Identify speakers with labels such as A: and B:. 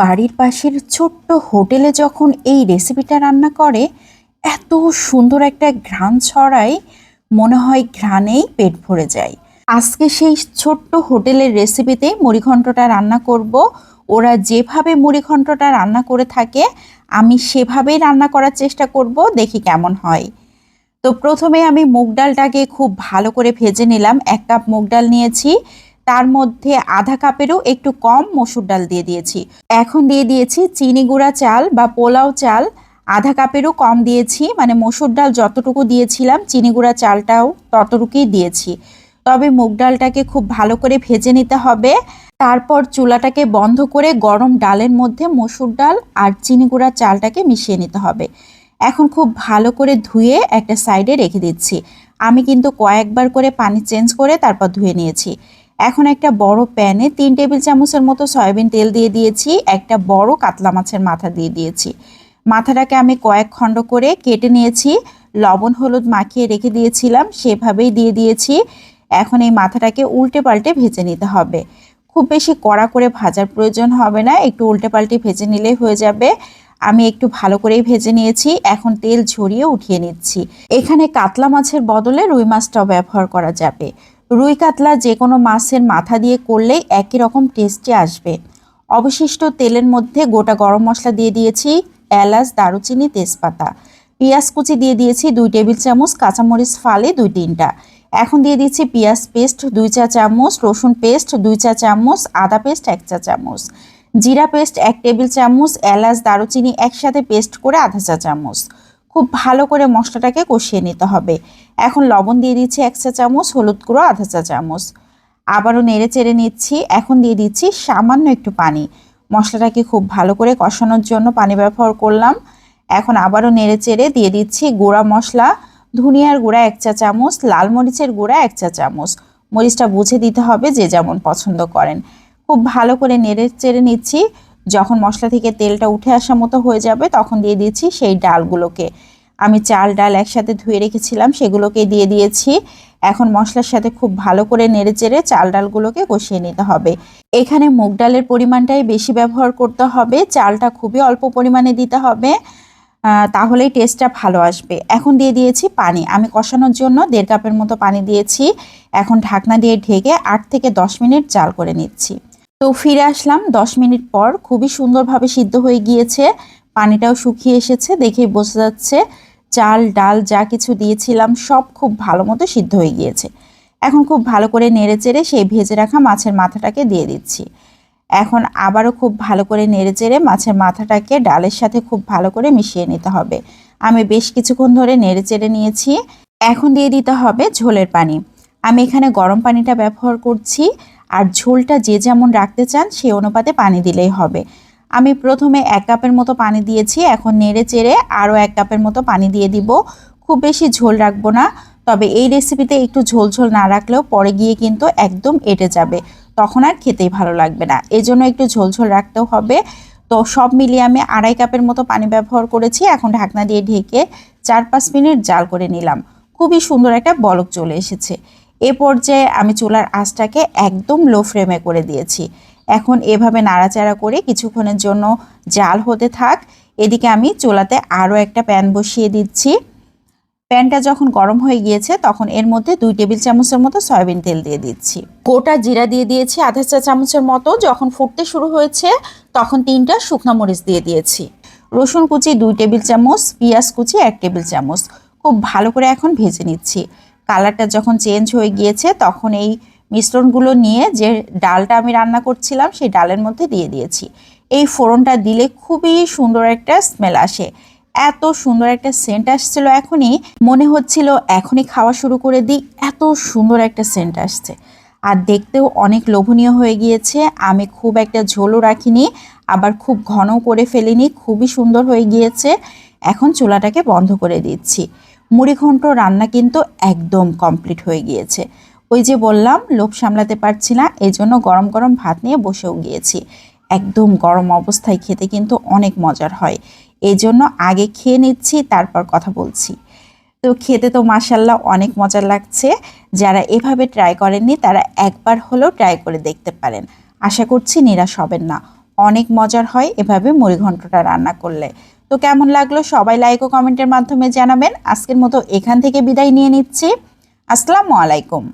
A: বাড়ির পাশের ছোট্ট হোটেলে যখন এই রেসিপিটা রান্না করে, এত সুন্দর একটা ঘ্রাণ ছড়ায়, মনে হয় ঘ্রাণেই পেট ভরে যায়। আজকে সেই ছোট্ট হোটেলের রেসিপিতে মুড়িঘণ্টটা রান্না করব। ওরা যেভাবে মুড়িঘণ্টটা রান্না করে থাকে, আমি সেভাবেই রান্না করার চেষ্টা করব, দেখি কেমন হয়। তো প্রথমে আমি মুগ ডালটাকে খুব ভালো করে ভেজে নিলাম। এক কাপ মুগ ডাল নিয়েছি। তার মধ্যে আধা কাপেরও একটু কম মসুর ডাল দিয়ে দিয়েছি। এখন দিয়ে দিয়েছি চিনি গুঁড়া চাল বা পোলাও চাল। আধা কাপেরও কম দিয়েছি মানে মসুর ডাল যতটুকু দিয়েছিলাম, চিনি গুঁড়া চালটাও ততটুকুই দিয়েছি। তবে মুগ ডালটাকে খুব ভালো করে ভেজে নিতে হবে। তারপর চুলাটাকে বন্ধ করে গরম ডালের মধ্যে মসুর ডাল আর চিনি গুঁড়া চালটাকে মিশিয়ে নিতে হবে। এখন খুব ভালো করে ধুয়ে একটা সাইডে রেখে দিচ্ছি। আমি কিন্তু কয়েকবার করে পানি চেঞ্জ করে তারপর ধুয়ে নিয়েছি। এখন একটা বড় প্যানে তিন টেবিল চামচের মতো সয়াবিন তেল দিয়ে দিয়েছি, একটা বড় কাতলা মাছের মাথা দিয়ে দিয়েছি। মাথাটাকে আমি কয়েক খণ্ড করে কেটে নিয়েছি, লবণ, হলুদ মাখিয়ে রেখে দিয়েছিলাম, সেভাবেই দিয়ে দিয়েছি। এখন এই মাথাটাকে উল্টে পাল্টে ভেজে নিতে হবে। খুব বেশি কড়া করে ভাজার প্রয়োজন হবে না, একটু উল্টে পাল্টে ভেজে নিলেই হয়ে যাবে। আমি একটু ভালো করেই ভেজে নিয়েছি, এখন তেল ঝরিয়ে উঠিয়ে নিচ্ছি। এখানে কাতলা মাছের বদলে রুই মাছটাও ব্যবহার করা যাবে। রুই কাতলা যে কোনো মাছের মাথা দিয়ে করলেই একই রকম টেস্টে আসবে। অবশিষ্ট তেলের মধ্যে গোটা গরম মশলা দিয়ে দিয়েছি, এলাচ, দারুচিনি, তেজপাতা। পেঁয়াজ কুচি দিয়ে দিয়েছি দুই টেবিল চামচ, কাঁচামরিচ ফালে দুই তিনটা। এখন দিয়ে দিচ্ছি পেঁয়াজ পেস্ট দুই চা চামচ, রসুন পেস্ট দুই চা চামচ, আদা পেস্ট এক চা চামচ। জিরা পেস্ট এক টেবিল চামচ, এলাচ, দারুচিনি একসাথে পেস্ট করে আধা চা চামচ। খুব ভালো করে মশলাটাকে কষিয়ে নিতে হবে। এখন লবণ দিয়ে দিচ্ছি এক চা চামচ, হলুদ গুঁড়ো, আধা চা চামচ। আবারও নেড়ে চেড়ে নিচ্ছি। এখন দিয়ে দিচ্ছি সামান্য একটু পানি। মশলাটাকে খুব ভালো করে কষানোর জন্য পানি ব্যবহার করলাম। এখন আবারও নেড়ে চেড়ে দিয়ে দিচ্ছি গুঁড়া মশলা। ধনিয়ার গুঁড়া এক চা চামচ, লাল মরিচের গুঁড়া এক চা চামচ। মরিচটা বুঝে দিতে হবে যে যেমন পছন্দ করেন। খুব ভালো করে নেড়ে চেড়ে নিচ্ছি। যখন মশলা থেকে তেলটা উঠে আসা মতো হয়ে যাবে, তখন দিয়ে দিচ্ছি সেই ডালগুলোকে। আমি চাল, ডাল একসাথে ধুয়ে রেখেছিলাম, সেগুলোকে দিয়ে দিয়েছি। এখন মশলার সাথে খুব ভালো করে নেড়ে চেড়ে চাল, ডালগুলোকে কষিয়ে নিতে হবে। এখানে মুগ ডালের পরিমাণটাই বেশি ব্যবহার করতে হবে, চালটা খুবই অল্প পরিমাণে দিতে হবে তাহলেই টেস্টটা ভালো আসবে। এখন দিয়ে দিয়েছি পানি। আমি কষানোর জন্য দেড় কাপের মতো পানি দিয়েছি। এখন ঢাকনা দিয়ে ঢেকে আট থেকে দশ মিনিট চাল করে নিচ্ছি। তো ফিরে আসলাম, দশ মিনিট পর। খুবই সুন্দরভাবে সিদ্ধ হয়ে গিয়েছে। পানিটাও শুকিয়ে এসেছে, দেখেই বোঝা যাচ্ছে। চাল, ডাল যা কিছু দিয়েছিলাম সব খুব ভালো মতো সিদ্ধ হয়ে গিয়েছে। এখন খুব ভালো করে নেড়ে চেড়ে সেই ভেজে রাখা মাছের মাথাটাকে দিয়ে দিচ্ছি। এখন আবারও খুব ভালো করে নেড়ে চেড়ে মাছের মাথাটাকে ডালের সাথে খুব ভালো করে মিশিয়ে নিতে হবে। আমি বেশ কিছুক্ষণ ধরে নেড়ে চেড়ে নিয়েছি। এখন দিয়ে দিতে হবে ঝোলের পানি। আমি এখানে গরম পানিটা ব্যবহার করছি। আর ঝোলটা যে যেমন রাখতে চান সেই অনুপাতে পানি দিলেই হবে। আমি প্রথমে এক কাপের মতো পানি দিয়েছি, এখন নেড়ে চেড়ে আরও এক কাপের মতো পানি দিয়ে দিব। খুব বেশি ঝোল রাখব না, তবে এই রেসিপিতে একটু ঝোল ঝোল না রাখলেও পরে গিয়ে কিন্তু একদম এঁটে যাবে, তখন আর খেতেই ভালো লাগবে না। এই জন্য একটু ঝোল ঝোল রাখতেও হবে। তো সব মিলিয়ে আমি আড়াই কাপের মতো পানি ব্যবহার করেছি, এখন ঢাকনা দিয়ে ঢেকে চার পাঁচ মিনিট জাল করে নিলাম। খুবই সুন্দর একটা বলক চলে এসেছে। এ পর্যায়ে আমি চুলার আঁচটাকে একদম লো ফ্লেমে করে দিয়েছি। এখন এভাবে নাড়াচাড়া করে কিছুক্ষণের জন্য জাল হতে থাক। এদিকে আমি চুলাতে আরও একটা প্যান বসিয়ে দিচ্ছি। প্যানটা যখন গরম হয়ে গিয়েছে, তখন এর মধ্যে দুই টেবিল চামচের মতো সয়াবিন তেল দিয়ে দিচ্ছি। গোটা জিরা দিয়ে দিয়েছি আধা চা চামচের মতো। যখন ফুটতে শুরু হয়েছে, তখন তিনটা শুকনো মরিচ দিয়ে দিয়েছি। রসুন কুচি দুই টেবিল চামচ, পেঁয়াজ কুচি এক টেবিল চামচ। খুব ভালো করে এখন ভেজে নিচ্ছি। কালারটা যখন চেঞ্জ হয়ে গিয়েছে, তখন এই মিশ্রণগুলো নিয়ে যে ডালটা আমি রান্না করছিলাম, সেই ডালের মধ্যে দিয়ে দিয়েছি। এই ফোড়নটা দিলে খুবই সুন্দর একটা স্মেল আসে। এত সুন্দর একটা সেন্ট আসছিল এখনই। মনে হচ্ছিল এখনই খাওয়া শুরু করে দিই, এত সুন্দর একটা সেন্ট আসছে। আর দেখতেও অনেক লোভনীয় হয়ে গিয়েছে। আমি খুব একটা ঝোলও রাখিনি, আবার খুব ঘন করে ফেলিনি, খুবই সুন্দর হয়ে গিয়েছে। এখন চুলাটাকে বন্ধ করে দিচ্ছি। মুড়িঘণ্ট রান্না কিন্তু একদম কমপ্লিট হয়ে গিয়েছে। ওই যে বললাম, লোভ সামলাতে পারছি না এই জন্য গরম গরম ভাত নিয়ে বসেও গিয়েছি। একদম গরম অবস্থায় খেতে কিন্তু অনেক মজার হয়। এই জন্য আগে খেয়ে নিচ্ছি, তারপর কথা বলছি। তো খেতে তো মাসাল্লাহ অনেক মজার লাগছে। যারা এভাবে ট্রাই করেননি, তারা একবার হলেও ট্রাই করে দেখতে পারেন। আশা করছি নিরাশ হবেন না। অনেক মজার হয় এভাবে মুড়িঘণ্টটা রান্না করলে। তো কেমন লাগল? সবাই লাইক ও কমেন্টের মাধ্যমে জানাবেন। আজকের মতো এখান থেকে বিদায় নিয়ে নিচ্ছি। আসসালামু আলাইকুম।